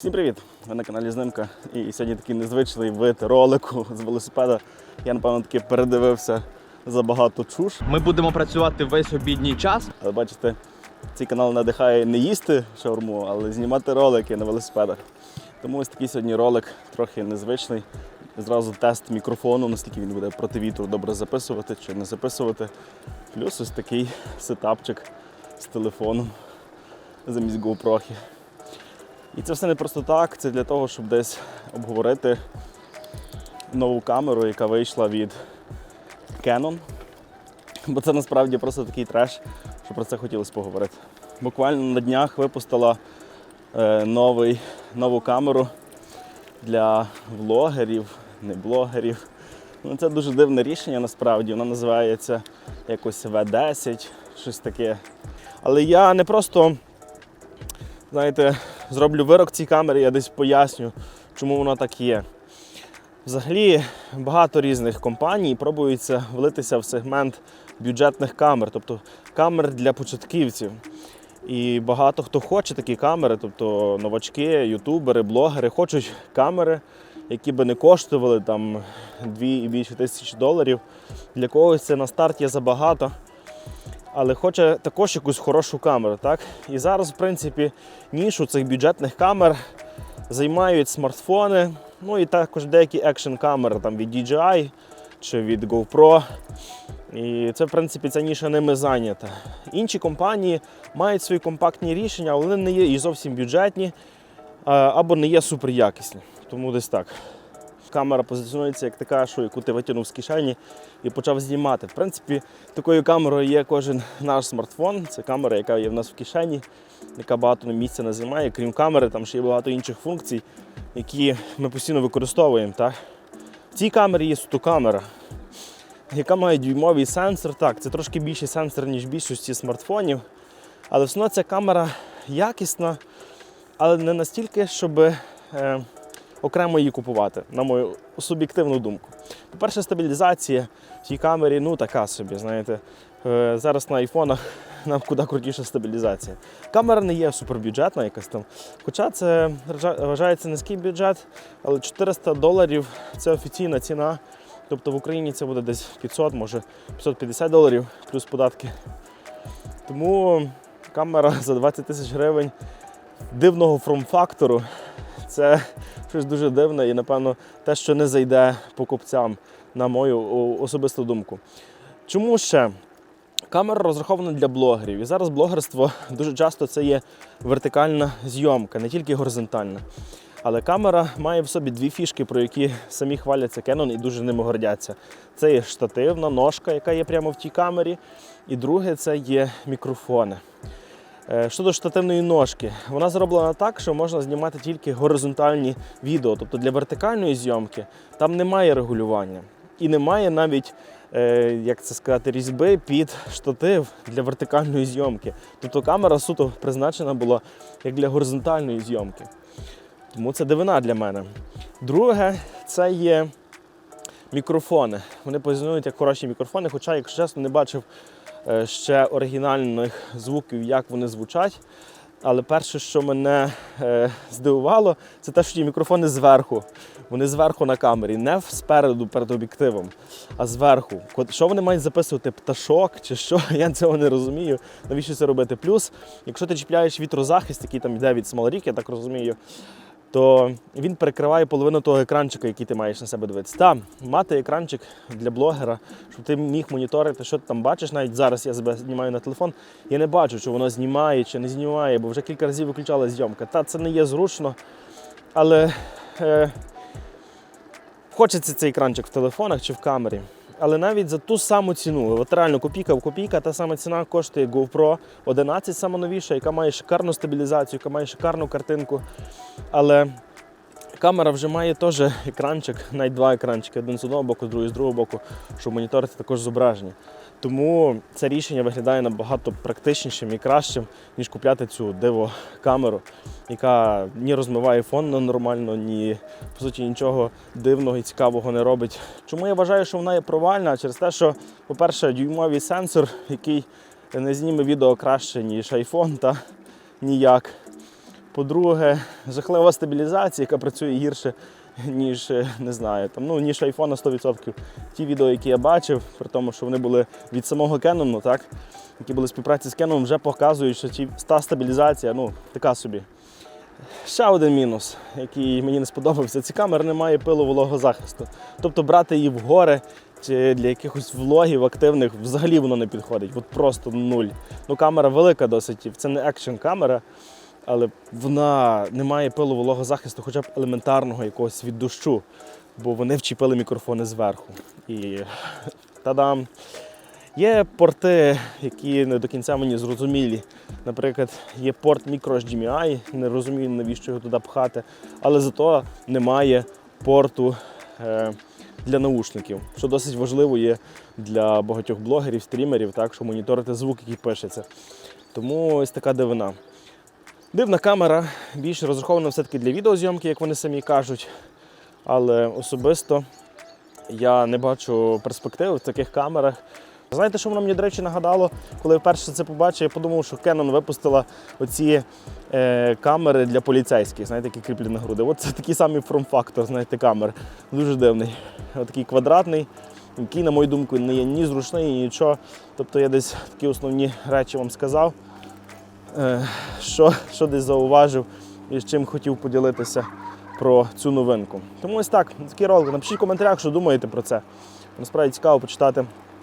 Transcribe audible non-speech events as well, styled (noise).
Всім привіт! Ви на каналі Знимка. І сьогодні такий незвичний вид ролику з велосипеда. Я напевно таки передивився забагато чуш. Ми будемо працювати весь обідній час. Але бачите, цей канал надихає не їсти шаурму, але знімати ролики на велосипедах. Тому ось такий сьогодні ролик трохи незвичний. Зразу тест мікрофону, наскільки він буде проти вітру добре записувати чи не записувати. Плюс ось такий сетапчик з телефоном замість GoPro. І це все не просто так, це для того, щоб десь обговорити нову камеру, яка вийшла від Canon. Бо це насправді просто такий треш, що про це хотілося поговорити. Буквально на днях випустила е, новий, нову камеру для влогерів, не блогерів. Ну, це дуже дивне рішення насправді. Воно називається якось V10, щось таке. Але я не просто, знаєте, зроблю вирок цій камері, я десь поясню, чому воно так є. Взагалі багато різних компаній пробуються влитися в сегмент бюджетних камер, тобто камер для початківців. І багато хто хоче такі камери, тобто новачки, ютубери, блогери хочуть камери, які би не коштували там 2 і більше тисяч доларів. Для когось це на старт є забагато, але хоче також якусь хорошу камеру. Так? І зараз, в принципі, нішу цих бюджетних камер займають смартфони, ну і також деякі екшн камери там від DJI чи від GoPro. І це, в принципі, ця ніша ними зайнята. Інші компанії мають свої компактні рішення, але вони не є і зовсім бюджетні або не є суперякісні. Тому десь так. Камера позиціонується як така, що яку ти витягнув з кишені і почав знімати. В принципі, такою камерою є кожен наш смартфон. Це камера, яка є в нас в кишені, яка багато місця не займає. Крім камери, там ще є багато інших функцій, які ми постійно використовуємо. Так? В цій камері є суто камера, яка має дюймовий сенсор. Так, це трошки більший сенсор, ніж більшості смартфонів. Але все одно ця камера якісна, але не настільки, щоб е, окремо її купувати, на мою суб'єктивну думку. По-перше, стабілізація в цій камері ну така собі, знаєте. Е, зараз на айфонах (laughs) нам куди крутіша стабілізація. Камера не є супербюджетна якась там. Хоча це вважається низький бюджет, але 400 доларів це офіційна ціна. Тобто в Україні це буде десь 500, може 550 доларів плюс податки. Тому камера (laughs) за 20 тисяч гривень дивного форм-фактору це щось дуже дивне і, напевно, те, що не зайде покупцям, на мою особисту думку. Чому ще? Камера розрахована для блогерів. І зараз блогерство дуже часто це є вертикальна зйомка, не тільки горизонтальна. Але камера має в собі дві фішки, про які самі хваляться Canon і дуже ними гордяться. Це є штативна ножка, яка є прямо в тій камері. І друге це є мікрофони. Е, Щодо штативної ножки, вона зроблена так, що можна знімати тільки горизонтальні відео. Тобто для вертикальної зйомки там немає регулювання. І немає навіть, е, як це сказати, різьби під штатив для вертикальної зйомки. Тобто камера суто призначена була як для горизонтальної зйомки. Тому це дивина для мене. Друге, це є мікрофони. Вони позиціонують як хороші мікрофони, хоча, якщо чесно, не бачив ще оригінальних звуків, як вони звучать. Але перше, що мене е, здивувало, це те, що ті мікрофони зверху. Вони зверху на камері, не спереду перед об'єктивом, а зверху. Що вони мають записувати? Пташок чи що? (laughs) Я цього не розумію. Навіщо це робити? Плюс, якщо ти чіпляєш вітрозахист, який там йде від Смоларік, я так розумію, то він перекриває половину того екранчика, який ти маєш на себе дивитися. Та, мати екранчик для блогера, щоб ти міг моніторити, що ти там бачиш. Навіть зараз я себе знімаю на телефон. Я не бачу, чи воно знімає чи не знімає, бо вже кілька разів виключала зйомка. Та це не є зручно. Але е, хочеться цей екранчик в телефонах чи в камері. Але навіть за ту саму ціну, от реально копійка в копійка, та сама ціна коштує GoPro 11, сама новіша, яка має шикарну стабілізацію, яка має шикарну картинку. Але камера вже має теж екранчик, навіть два екранчики, один з одного боку, другий з другого боку, щоб моніторити також зображення. Тому це рішення виглядає набагато практичнішим і кращим, ніж купляти цю диво камеру, яка ні розмиває фон нормально, ні по суті нічого дивного і цікавого не робить. Чому я вважаю, що вона є провальна? Через те, що, по-перше, дюймовий сенсор, який не зніме відео краще, ніж iPhone, та ніяк. По-друге, жахлива стабілізація, яка працює гірше, ніж е, не знаю, там, ну, ніж iPhone на 100%. Ті відео, які я бачив, при тому, що вони були від самого Canon, так, які були в співпраці з Canon, вже показують, що ті, та стабілізація, ну, така собі. Ще один мінус, який мені не сподобався, ці камери не має пилу вологозахисту. Тобто брати її в гори чи для якихось влогів активних взагалі воно не підходить. От просто нуль. Ну, камера велика досить, це не екшн камера, але вона не має пилу вологозахисту, хоча б елементарного якогось від дощу, бо вони вчепили мікрофони зверху. І (laughs) та-дам! Є порти, які не до кінця мені зрозумілі. Наприклад, є порт microHDMI, не розумію, навіщо його туди пхати, але зато немає порту е, для наушників, що досить важливо є для багатьох блогерів, стрімерів, так, що моніторити звук, який пишеться. Тому ось така дивина. Дивна камера, більше розрахована все-таки для відеозйомки, як вони самі кажуть. Але особисто я не бачу перспективи в таких камерах. Знаєте, що воно мені, до речі, нагадало, коли я вперше це побачив, я подумав, що Canon випустила оці е, камери для поліцейських, знаєте, які кріплені на груди. От це такий самий форм-фактор, знаєте, камер. Дуже дивний. Отакий квадратний, який, на мою думку, не є ні зручний, ні нічого. Тобто я десь такі основні речі вам сказав, що, що десь зауважив і з чим хотів поділитися про цю новинку. Тому ось так, такий ролик. Напишіть в коментарях, що думаєте про це. Насправді цікаво почитати